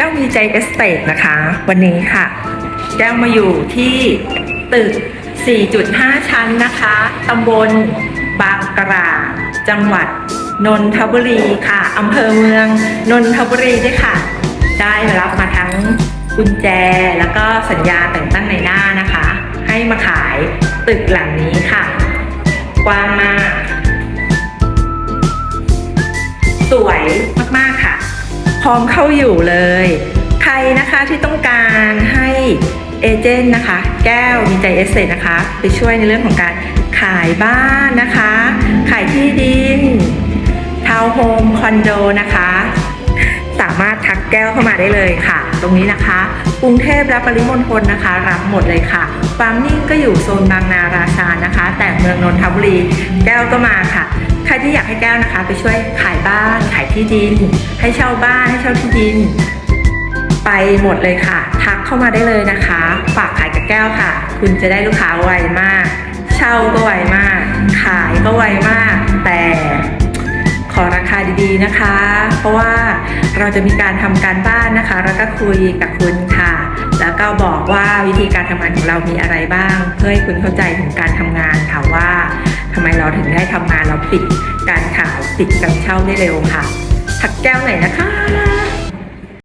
แก้วมีใจเอสเตทนะคะ วันนี้ค่ะ แก้วมาอยู่ที่ตึก 4.5 ชั้นนะคะ ตำบลบางกระาจังหวัดนนทบุรีค่ะอำเภอเมืองนนทบุรีด้วยค่ะ ได้รับมาทั้งกุญแจแล้วก็สัญญาแต่งตั้งในหน้านะคะ ให้มาขายตึกหลังนี้ค่ะ กว้างมาก สวยมาก ร้อมเข้าอยู่เลย ใครนะคะที่ต้องการให้เอเจนต์นะคะ แก้วมีใจเอสเซนะคะ ไปช่วยในเรื่องของการขายบ้านนะคะ ขายที่ดินทาวน์โฮมคอนโดนะคะ สามารถทักแก้วเข้ามาได้เลยค่ะ ตรงนี้นะคะ กรุงเทพและปริมณฑลนะคะ รับหมดเลยค่ะฟาร์มนิ่งก็อยู่โซนบางนาราชานะคะ แต่เมืองนนทบุรีแก้วก็มาค่ะ ใครที่อยากให้แก้วนะคะ ไปช่วยขายบ้านขายที่ดิน ให้เช่าบ้านให้เช่าที่ดิน ไปหมดเลยค่ะ ทักเข้ามาได้เลยนะคะ ฝากขายกับแก้วค่ะ คุณจะได้ลูกค้าไวมาก เช่าก็ไวมาก ขายก็ไวมาก แต่ขอราคาดีๆนะคะ เพราะว่าเราจะมีการทำการบ้านนะคะ แล้วก็คุยกับคุณค่ะ แล้วก็บอกว่าวิธีการทำงานของเรามีอะไรบ้าง เพื่อให้คุณเข้าใจถึงการทำงานค่ะว่าทำไมเราถึงได้ทำงานเราปิดการขายปิดการเช่าได้เร็วค่ะทักแก้วไหนนะคะ